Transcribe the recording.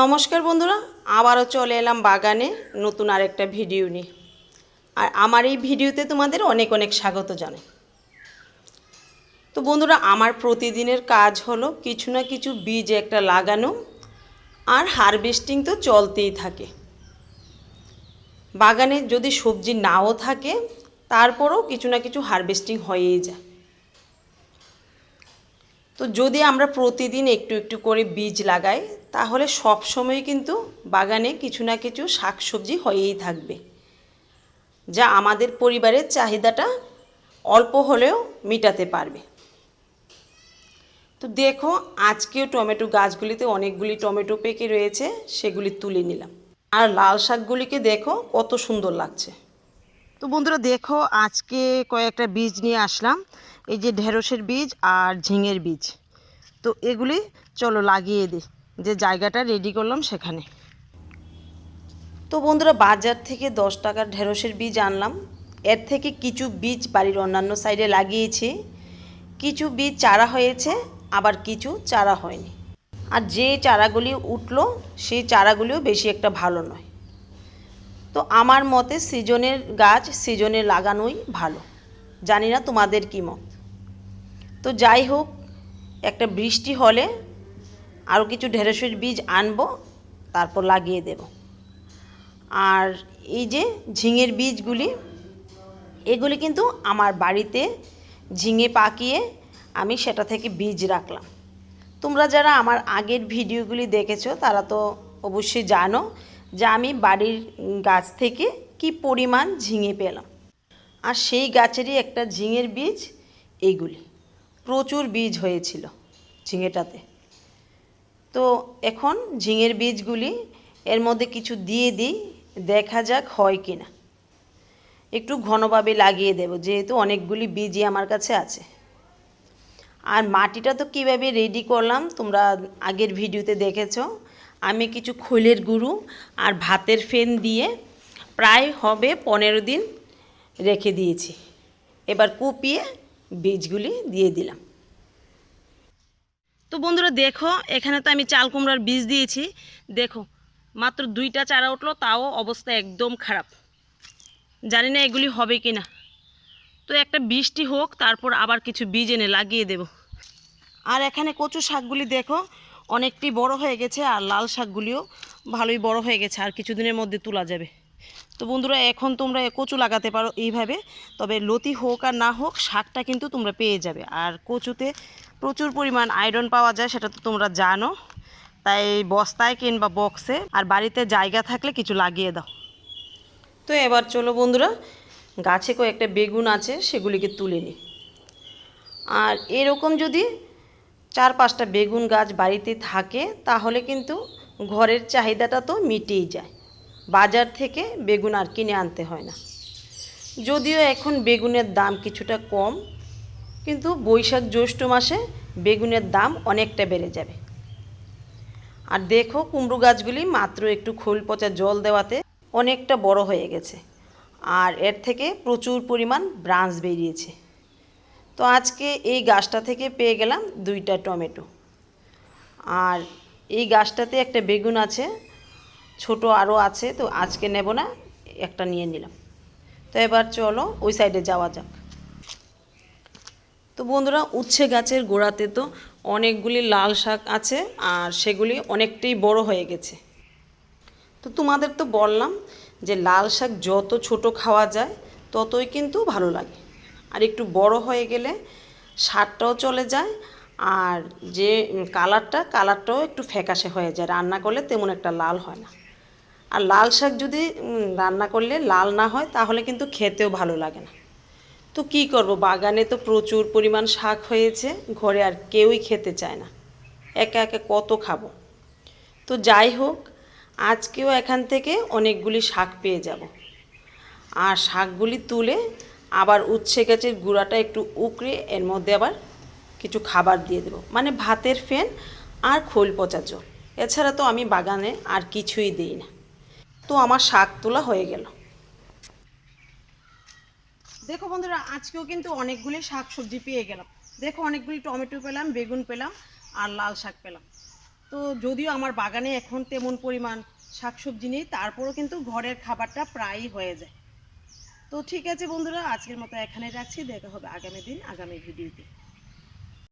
নমস্কার বন্ধুরা, আবারও চলে এলাম বাগানে নতুন আরেকটা ভিডিও নিয়ে। আর আমার এই ভিডিওতে তোমাদের অনেক অনেক স্বাগত জানাই। তো বন্ধুরা, আমার প্রতিদিনের কাজ হলো কিছু না কিছু বীজ একটা লাগানো, আর হারভেস্টিং তো চলতেই থাকে। বাগানে যদি সবজি নাও থাকে, তারপরেও কিছু না কিছু হারভেস্টিং হয়েই যায়। তো যদি আমরা প্রতিদিন একটু একটু করে বীজ লাগাই, তাহলে সব সময় কিন্তু বাগানে কিছু না কিছু শাকসবজি হয়েই থাকবে। যা আমাদের পরিবারের চাহিদাটা অল্প হলেও মেটাতে পারবে। তো দেখো, আজকেও টমেটো গাছগুলিতে অনেকগুলি টমেটো পেকে রয়েছে, সেগুলি তুলে নিলাম। আর লাল শাকগুলিকে দেখো, কত সুন্দর লাগছে। তো বন্ধুরা দেখো, আজকে কয়েকটা বীজ নিয়ে আসলাম। এই যে ঢেঁড়সের বীজ আর ঝিঙের বীজ। তো এগুলি চলো লাগিয়ে দিই, যে জায়গাটা রেডি করলাম সেখানে। তো বন্ধুরা, বাজার থেকে দশ টাকার ঢেঁড়সের বীজ আনলাম। এর থেকে কিছু বীজ বাড়ির অন্যান্য সাইডে লাগিয়েছি। কিছু বীজ চারা হয়েছে, আবার কিছু চারা হয়নি। আর যে চারাগুলি উঠল, সেই চারাগুলিও বেশি একটা ভালো নয়। তো আমার মতে সিজনের গাছ সিজনে লাগানোই ভালো। জানি না তোমাদের কী মত। তো যাই হোক, একটা বৃষ্টি হলে আরও কিছু ঢেঁড়সের বীজ আনব, তারপর লাগিয়ে দেব। আর এই যে ঝিঙের বীজগুলি, এগুলি কিন্তু আমার বাড়িতে ঝিঙে পাকিয়ে আমি সেটা থেকে বীজ রাখলাম। তোমরা যারা আমার আগের ভিডিওগুলি দেখেছ, তারা তো অবশ্যই জানো যে আমি বাড়ির গাছ থেকে কি পরিমাণ ঝিঙে পেলাম। আর সেই গাছেরই একটা ঝিঙের বীজ এইগুলি প্রচুর বীজ হয়েছিল ঝিঙেটাতে। তো এখন ঝিঙের বীজগুলি এর মধ্যে কিছু দিয়ে দিই, দেখা যাক হয় কি না একটু ঘনভাবে লাগিয়ে দেব, যেহেতু অনেকগুলি বীজই আমার কাছে আছে। আর মাটিটা তো কীভাবে রেডি করলাম, তোমরা আগের ভিডিওতে দেখেছ। আমি কিছু খোলের গুঁড়ো আর ভাতের ফেন দিয়ে প্রায় হবে পনেরো দিন রেখে দিয়েছি। এবার কুপিয়ে বীজগুলি দিয়ে দিলাম। তো বন্ধুরা দেখো, এখানে তো আমি চাল কুমড়ার বীজ দিয়েছি। দেখো, মাত্র দুইটা চারা উঠল, তাও অবস্থা একদম খারাপ। জানি না এগুলি হবে কি না তো একটা বৃষ্টি হোক, তারপর আবার কিছু বীজ এনে লাগিয়ে দেব। আর এখানে কচু শাকগুলি দেখো, অনেকটি বড় হয়ে গেছে, আর লাল শাকগুলিও ভালোই বড় হয়ে গেছে, আর কিছুদিনের মধ্যে তোলা যাবে। তো বন্ধুরা, এখন তোমরা কচু লাগাতে পারো এইভাবে, তবে লতি হোক আর না হোক, শাকটা কিন্তু তোমরা পেয়ে যাবে। আর কচুতে প্রচুর পরিমাণ আয়রন পাওয়া যায়, সেটা তো তোমরা জানো। তাই বস্তায় কিংবা বক্সে আর বাড়িতে জায়গা থাকলে কিছু লাগিয়ে দাও। তো এবার চলো বন্ধুরা, গাছে কয়েকটা বেগুন আছে, সেগুলিকে তুলে নিই। আর এরকম যদি চার পাঁচটা বেগুন গাছ বাড়িতে থাকে, তাহলে কিন্তু ঘরের চাহিদাটা তো মিটেই যায়। বাজার থেকে বেগুন আর কিনে আনতে হয় না। যদিও এখন বেগুনের দাম কিছুটা কম কিন্তু বৈশাখ জ্যৈষ্ঠ মাসে বেগুনের দাম অনেকটা বেড়ে যাবে। আর দেখো কুমড়ো গাছগুলি মাত্র একটু খোল পচা জল দেওয়াতে অনেকটা বড় হয়ে গেছে। আর এর থেকে প্রচুর পরিমাণ ব্রাঞ্চ বেরিয়েছে। তো আজকে এই গাছটা থেকে পেয়ে গেলাম দুইটা টমেটো। আর এই গাছটাতে একটা বেগুন আছে, ছোট আরও আছে, তো আজকে নেব না, একটা নিয়ে নিলাম। তো এবার চলো ওই সাইডে যাওয়া যাক। তো বন্ধুরা, উচ্ছে গাছের গোড়াতে তো অনেকগুলি লাল শাক আছে আর সেগুলি অনেকটাই বড় হয়ে গেছে। তো তোমাদের তো বললাম যে লাল শাক যত ছোট খাওয়া যায়, ততই কিন্তু ভালো লাগে। আর একটু বড় হয়ে গেলে স্বাদটাও চলে যায় আর যে কালারটা, কালারটাও একটু ফ্যাকাশে হয়ে যায়। রান্না করলে তেমন একটা লাল হয় না। আর লাল শাক যদি রান্না করলে লাল না হয়, তাহলে কিন্তু খেতেও ভালো লাগে না। তো কি করব? বাগানে তো প্রচুর পরিমাণ শাক হয়েছে, ঘরে আর কেউই খেতে চায় না। একা একা কত খাব? তো যাই হোক, আজকেও এখান থেকে অনেকগুলি শাক পেয়ে যাব। আর শাকগুলি তুলে আবার উচ্ছে গাছের গুঁড়াটা একটু উকড়ে এর মধ্যে আবার কিছু খাবার দিয়ে দেবো। মানে ভাতের ফেন আর খোল পচা জল। এছাড়া তো আমি বাগানে আর কিছুই দিই না। তো আমার শাক তোলা হয়ে গেল। দেখো বন্ধুরা, আজকেও কিন্তু অনেকগুলি শাক সবজি পেয়ে গেলাম। দেখো অনেকগুলি টমেটো পেলাম, বেগুন পেলাম আর লাল শাক পেলাম। তো যদিও আমার বাগানে এখন তেমন পরিমাণ শাকসবজি নেই, তারপরও কিন্তু ঘরের খাবারটা প্রায়ই হয়ে যায়। তো ঠিক আছে বন্ধুরা, আজকের মতো এখানে রাখছি, দেখা হবে আগামী দিন, আগামী ভিডিওতে।